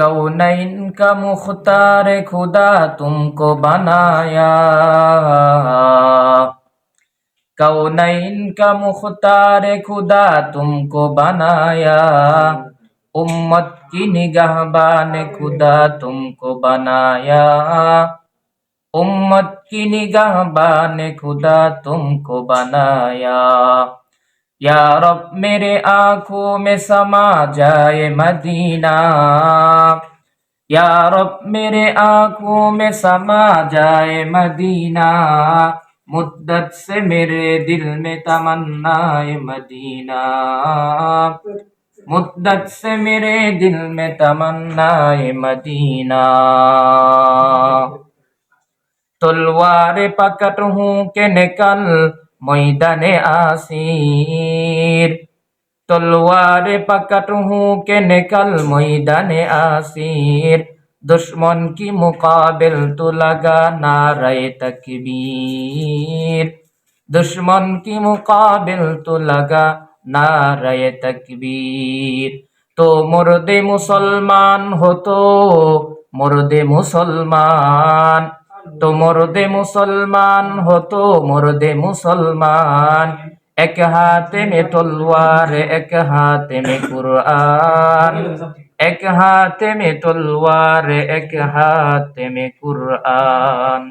कौनैन का मुख्तार खुदा तुमको बनाया? कौनैन का मुख्तार खुदा तुमको बनाया? उम्मत की निगाहबान खुदा तुमको बनाया। उम्मत की निगाहबान खुदा तुमको बनाया। या मेरे आँखों में समा जाए मदीना। या मेरे आँखों में समा जाए मदीना। मुद्दत से मेरे दिल में तमन्नाए मदीना। मुद्दत से मेरे दिल में तमन्नाए मदीना। तलवार पकड़ हूँ के निकल ময়দানে আসির। তলোয়ারে পাকাট হু কে নেকাল ময়দানে আসির। দুশ্মন কি মোকাবিল তু লাগা নারায় তকবীর। দুশ্মন কি মোকাবিল তু লাগা নারায় তকবীর। তো মরদে মুসলমান হতো, মরদে মুসলমান তো দে মুসলমান হতো মরদে মুসলমান। এক হাতে মে তলোয়ার, এক হাতে মে কুরআন। এক হাতে মে তলোয়ার, এক হাতে মে কুরআন।